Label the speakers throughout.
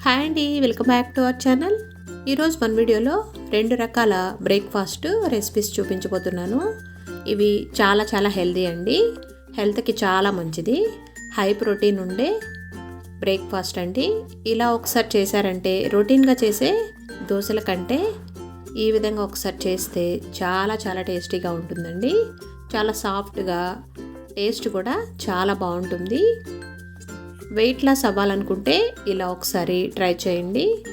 Speaker 1: Hi అండి welcome back to our channel. ఈరోజు మన వీడియోలో రెండు రకాల బ్రేక్ఫాస్ట్ రెసిపీస్ చూపించబోతున్నాను. ఇవి చాలా చాలా హెల్దీ అండి. హెల్త్కి చాలా మంచిది. హై ప్రోటీన్ ఉండే బ్రేక్ఫాస్ట్ అండి. ఇలా ఒకసారి చేశారంటే రొటీన్గా చేసే దోశల కంటే ఈ విధంగా ఒకసారి చేస్తే చాలా చాలా టేస్టీగా ఉంటుందండి. చాలా సాఫ్ట్గా టేస్ట్ కూడా చాలా బాగుంటుంది. వెయిట్ లాస్ అవ్వాలనుకుంటే ఇలా ఒకసారి ట్రై చేయండి.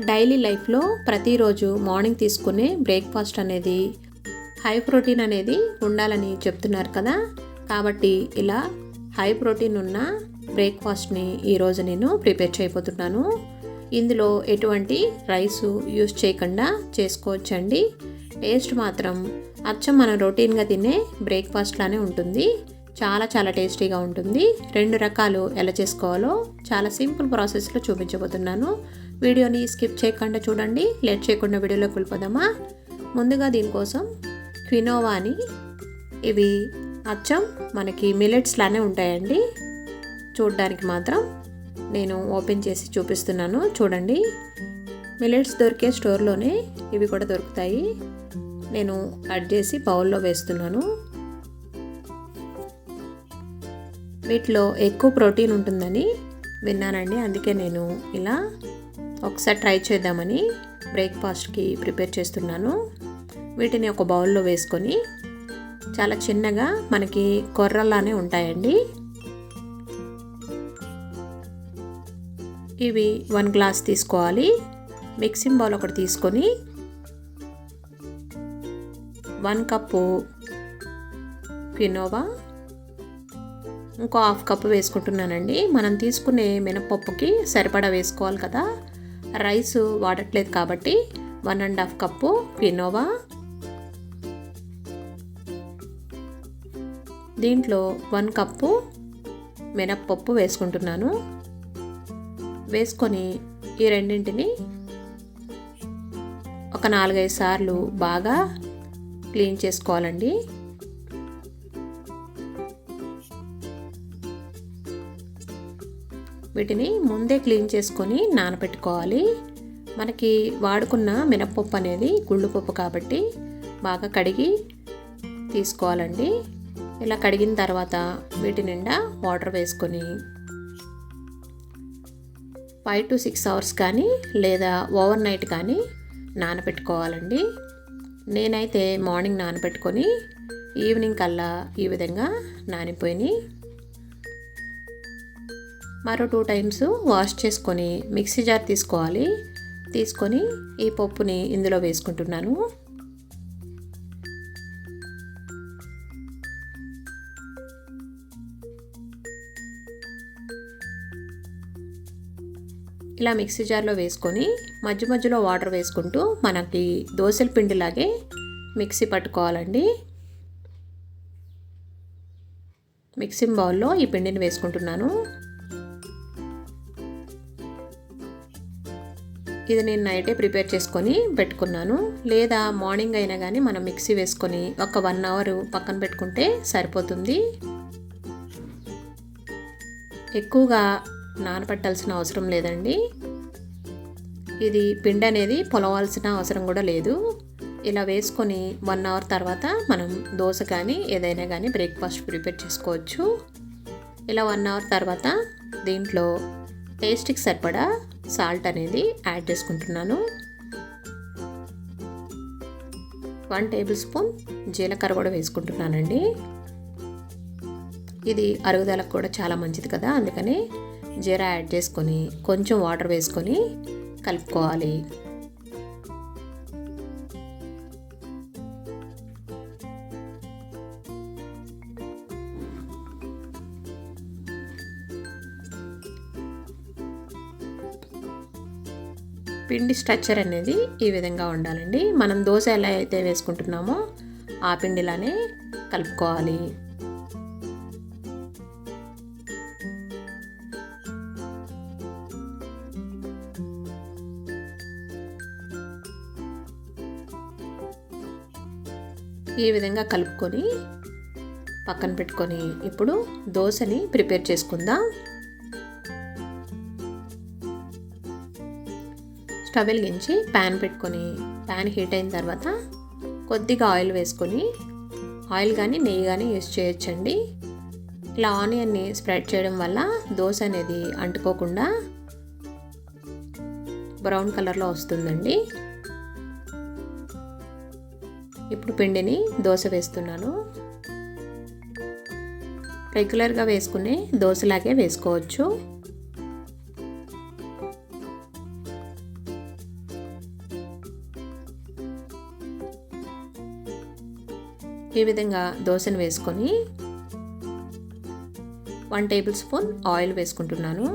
Speaker 1: డైలీ లైఫ్లో ప్రతిరోజు మార్నింగ్ తీసుకునే బ్రేక్ఫాస్ట్ అనేది హై ప్రోటీన్ అనేది ఉండాలని చెప్తున్నారు కదా. కాబట్టి ఇలా హై ప్రోటీన్ ఉన్న బ్రేక్ఫాస్ట్ని ఈరోజు నేను ప్రిపేర్ చేయబోతున్నాను. ఇందులో ఎటువంటి రైసు యూస్ చేయకుండా చేసుకోవచ్చండి. టేస్ట్ మాత్రం అచ్చం మనం రొటీన్గా తినే బ్రేక్ఫాస్ట్ లానే ఉంటుంది. చాలా చాలా టేస్టీగా ఉంటుంది. రెండు రకాలు ఎలా చేసుకోవాలో చాలా సింపుల్ ప్రాసెస్లో చూపించబోతున్నాను. వీడియోని స్కిప్ చేయకుండా చూడండి. లేట్ చేయకుండా వీడియోలోకి వెళ్ళిపోదామా? ముందుగా దీనికోసం క్వినోవాని ఇవి అచ్చం మనకి మిలెట్స్ లానే ఉంటాయండి. చూడడానికి మాత్రం నేను ఓపెన్ చేసి చూపిస్తున్నాను. చూడండి. మిలెట్స్ దొరికే స్టోర్లోనే ఇవి కూడా దొరుకుతాయి. నేను కట్ చేసి బౌల్లో వేస్తున్నాను. వీటిలో ఎక్కువ ప్రోటీన్ ఉంటుందని విన్నానండి. అందుకే నేను ఇలా ఒకసారి ట్రై చేద్దామని బ్రేక్ఫాస్ట్కి ప్రిపేర్ చేస్తున్నాను. వీటిని ఒక బౌల్లో వేసుకొని చాలా చిన్నగా మనకి కొర్రలానే ఉంటాయండి. ఇవి వన్ గ్లాస్ తీసుకోవాలి. మిక్సింగ్ బౌల్ ఒకటి తీసుకొని వన్ కప్పు కినోవా ఇంకో హాఫ్ కప్పు వేసుకుంటున్నానండి. మనం తీసుకునే మినపప్పుకి సరిపడా వేసుకోవాలి కదా. రైస్ వాడట్లేదు కాబట్టి one and half cup quinoa దీంట్లో వన్ కప్పు మినప్పప్పు వేసుకుంటున్నాను. వేసుకొని ఈ రెండింటిని ఒక నాలుగైదు సార్లు బాగా క్లీన్ చేసుకోవాలండి. వీటిని ముందే క్లీన్ చేసుకొని నానబెట్టుకోవాలి మనకి వాడుకున్న మినప్పప్పు అనేది గుళ్ళుపప్పు కాబట్టి బాగా కడిగి తీసుకోవాలండి. ఇలా కడిగిన తర్వాత వీటి నిండా వాటర్ వేసుకొని ఫైవ్ టు సిక్స్ అవర్స్ కానీ లేదా ఓవర్ నైట్ కానీ నానబెట్టుకోవాలండి నేనైతే మార్నింగ్ నానబెట్టుకొని ఈవినింగ్ కల్లా ఈ విధంగా నానిపోయినాయి. మరో టూ టైమ్స్ వాష్ చేసుకొని మిక్సీ జార్ తీసుకోవాలి. తీసుకొని ఈ పప్పుని ఇందులో వేసుకుంటున్నాను. ఇలా మిక్సీ జార్లో వేసుకొని మధ్య మధ్యలో వాటర్ వేసుకుంటూ మనకి దోశల పిండిలాగే మిక్సీ పట్టుకోవాలండి. మిక్సింగ్ బౌల్లో ఈ పిండిని వేసుకుంటున్నాను. ఇది నేను నైటే ప్రిపేర్ చేసుకొని పెట్టుకున్నాను. లేదా మార్నింగ్ అయినా కానీ మనం మిక్సీ వేసుకొని ఒక వన్ అవర్ పక్కన పెట్టుకుంటే సరిపోతుంది. ఎక్కువగా నానబెట్టాల్సిన అవసరం లేదండి. ఇది పిండి అనేది పొలవాల్సిన అవసరం కూడా లేదు. ఇలా వేసుకొని వన్ అవర్ తర్వాత మనం దోశ కానీ ఏదైనా కానీ బ్రేక్ఫాస్ట్ ప్రిపేర్ చేసుకోవచ్చు. ఇలా వన్ అవర్ తర్వాత దీంట్లో టేస్ట్కి సరిపడా సాల్ట్ అనేది యాడ్ చేసుకుంటున్నాను. వన్ టేబుల్ స్పూన్ జీలకర్ర కూడా వేసుకుంటున్నానండి. ఇది అరుగుదలకు కూడా చాలా మంచిది కదా అందుకని జీరా యాడ్ చేసుకొని కొంచెం వాటర్ వేసుకొని కలుపుకోవాలి. పిండి స్ట్రక్చర్ అనేది ఈ విధంగా ఉండాలండి. మనం దోశ ఎలా అయితే వేసుకుంటున్నామో ఆ పిండిలానే కలుపుకోవాలి. ఈ విధంగా కలుపుకొని పక్కన పెట్టుకొని ఇప్పుడు దోశని ప్రిపేర్ చేసుకుందాం. స్టవ్ వెలిగించి ప్యాన్ పెట్టుకొని ప్యాన్ హీట్ అయిన తర్వాత కొద్దిగా ఆయిల్ వేసుకొని ఆయిల్ కానీ నెయ్యి కానీ యూస్ చేయొచ్చండి. ఇలా ఆనియన్ని స్ప్రెడ్ చేయడం వల్ల దోశ అనేది అంటుకోకుండా బ్రౌన్ కలర్లో వస్తుందండి. ఇప్పుడు పిండిని దోశ వేస్తున్నాను. రెగ్యులర్గా వేసుకునే దోశలాగే వేసుకోవచ్చు. ఈ విధంగా దోశను వేసుకొని వన్ టేబుల్ స్పూన్ ఆయిల్ వేసుకుంటున్నాను.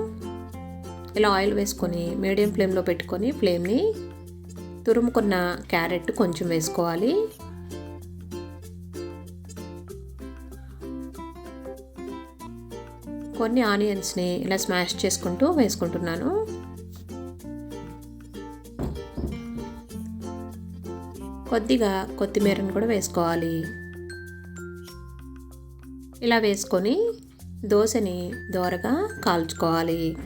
Speaker 1: ఇలా ఆయిల్ వేసుకొని మీడియం ఫ్లేమ్లో పెట్టుకొని ఫ్లేమ్ని తురుముకున్న క్యారెట్ కొంచెం వేసుకోవాలి. కొన్ని ఆనియన్స్ని ఇలా స్మాష్ చేసుకుంటూ వేసుకుంటున్నాను. కొద్దిగా కొత్తిమీరను కూడా వేసుకోవాలి. ఇలా వేసుకొని దోశని దోరగా కాల్చుకోవాలి.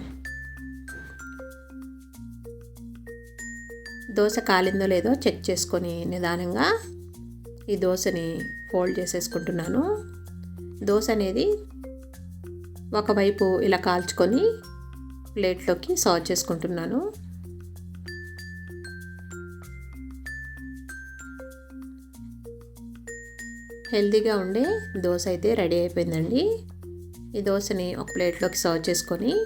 Speaker 1: దోశ కాలిందో లేదో చెక్ చేసుకొని నిదానంగా ఈ దోశని ఫోల్డ్ చేసేసుకుంటున్నాను. దోశ అనేది ఒకవైపు ఇలా కాల్చుకొని ప్లేట్లోకి సర్వ్ చేసుకుంటున్నాను. హెల్తీగా ఉండే దోశ అయితే రెడీ అయిపోయిందండి. ఈ దోశని ఒక ప్లేట్లోకి సర్వ్ చేసుకొని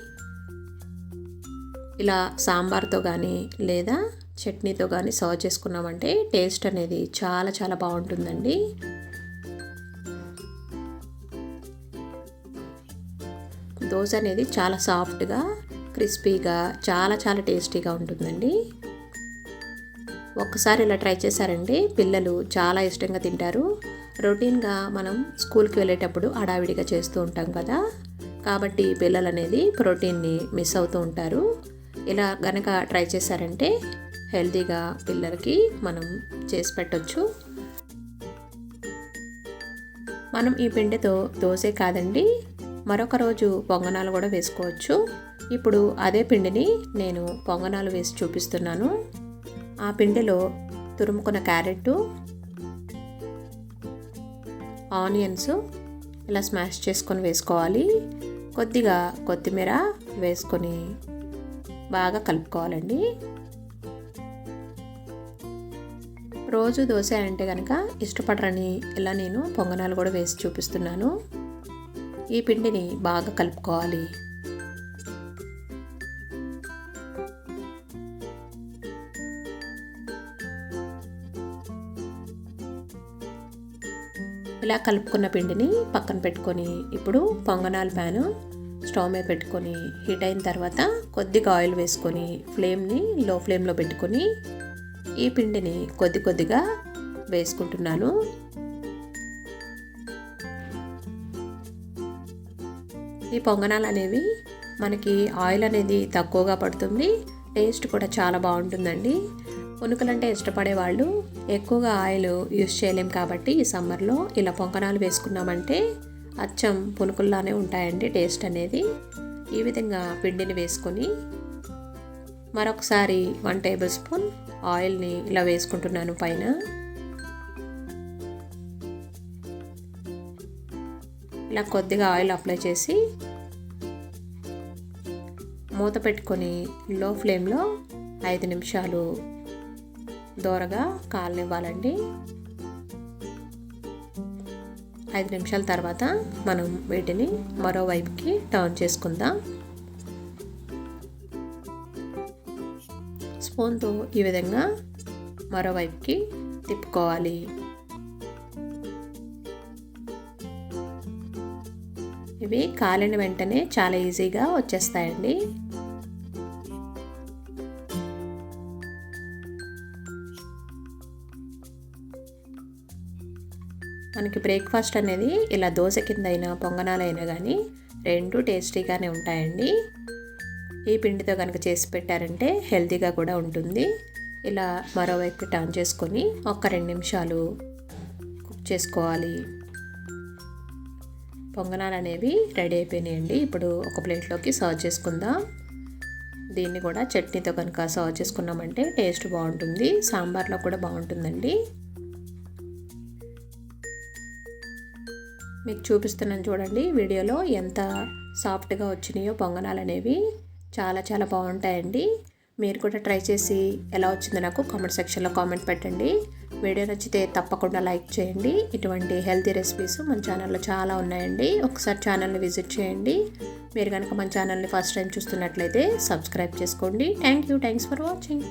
Speaker 1: ఇలా సాంబార్తో కానీ లేదా చట్నీతో కానీ సర్వ్ చేసుకున్నామంటే టేస్ట్ అనేది చాలా చాలా బాగుంటుందండి. దోశ అనేది చాలా సాఫ్ట్గా క్రిస్పీగా చాలా చాలా టేస్టీగా ఉంటుందండి. ఒక్కసారి ఇలా ట్రై చేశారంటే పిల్లలు చాలా ఇష్టంగా తింటారు. రొటీన్గా మనం స్కూల్కి వెళ్ళేటప్పుడు హడావిడిగా చేస్తూ ఉంటాం కదా! కాబట్టి పిల్లలు అనేది ప్రోటీన్ని మిస్ అవుతూ ఉంటారు. ఇలా గనక ట్రై చేశారంటే హెల్తీగా పిల్లలకి మనం చేసి పెట్టవచ్చు మనం ఈ పిండితో దోశే కాదండి మరొక రోజు పొంగనాలు కూడా వేసుకోవచ్చు. ఇప్పుడు అదే పిండిని నేను పొంగనాలు వేసి చూపిస్తున్నాను. ఆ పిండిలో తురుముకున్న క్యారెట్ ఆనియన్స్ ఇలా స్మాష్ చేసుకొని వేసుకోవాలి. కొద్దిగా కొత్తిమీర వేసుకొని బాగా కలుపుకోవాలండి. రోజు దోశ అంటే కనుక ఇష్టపడరని ఇలా నేను పొంగనాలు కూడా వేసి చూపిస్తున్నాను. ఈ పిండిని బాగా కలుపుకోవాలి. ఇలా కలుపుకున్న పిండిని పక్కన పెట్టుకొని ఇప్పుడు పొంగనాల ప్యాను స్టవ్ మీద పెట్టుకొని హీట్ అయిన తర్వాత కొద్దిగా ఆయిల్ వేసుకొని ఫ్లేమ్ని లో ఫ్లేమ్లో పెట్టుకొని ఈ పిండిని కొద్ది కొద్దిగా వేసుకుంటున్నాను. ఈ పొంగనాలు అనేవి మనకి ఆయిల్ అనేది తక్కువగా పడుతుంది టేస్ట్ కూడా చాలా బాగుంటుందండి. పునుకులంటే ఇష్టపడే వాళ్ళు ఎక్కువగా ఆయిల్ యూస్ చేయలేం కాబట్టి ఈ సమ్మర్లో ఇలా పొంకనాలు వేసుకున్నామంటే అచ్చం పునుకుల్లానే ఉంటాయండి టేస్ట్ అనేది. ఈ విధంగా పిండిని వేసుకొని మరొకసారి వన్ టేబుల్ స్పూన్ ఆయిల్ని ఇలా వేసుకుంటున్నాను పైన. ఇలా కొద్దిగా ఆయిల్ అప్లై చేసి మూత పెట్టుకొని లో ఫ్లేమ్లో ఐదు నిమిషాలు దోరగా కాలనివ్వాలండి. ఐదు నిమిషాల తర్వాత మనం వీటిని మరోవైపుకి టర్న్ చేసుకుందాం. స్పూన్తో ఈ విధంగా మరోవైపుకి తిప్పుకోవాలి. ఇవి కాలిన వెంటనే చాలా ఈజీగా వచ్చేస్తాయండి. మనకి బ్రేక్ఫాస్ట్ అనేది ఇలా దోశ కింద అయినా పొంగనాలైనా కానీ రెండు టేస్టీగానే ఉంటాయండి. ఈ పిండితో కనుక చేసి పెట్టారంటే హెల్తీగా కూడా ఉంటుంది. ఇలా మరోవైపు టర్న్ చేసుకొని ఒక రెండు నిమిషాలు కుక్ చేసుకోవాలి. పొంగనాలు అనేవి రెడీ అయిపోయినాయండి. ఇప్పుడు ఒక ప్లేట్లోకి సర్వ్ చేసుకుందాం. దీన్ని కూడా చట్నీతో కనుక సర్వ్ చేసుకున్నామంటే టేస్ట్ బాగుంటుంది. సాంబార్లో కూడా బాగుంటుందండి. మీకు చూపిస్తున్నాను చూడండి వీడియోలో ఎంత సాఫ్ట్గా వచ్చినాయో పొంగనాలు అనేవి. చాలా చాలా బాగుంటాయండి. మీరు కూడా ట్రై చేసి ఎలా వచ్చిందో నాకు కామెంట్ సెక్షన్లో కామెంట్ పెట్టండి. వీడియో నచ్చితే తప్పకుండా లైక్ చేయండి. ఇటువంటి హెల్తీ రెసిపీస్ మన ఛానల్లో చాలా ఉన్నాయండి. ఒకసారి ఛానల్ని విజిట్ చేయండి. మీరు కనుక మన ఛానల్ని ఫస్ట్ టైం చూస్తున్నట్లయితే సబ్స్క్రైబ్ చేసుకోండి. Thank you. Thanks for watching.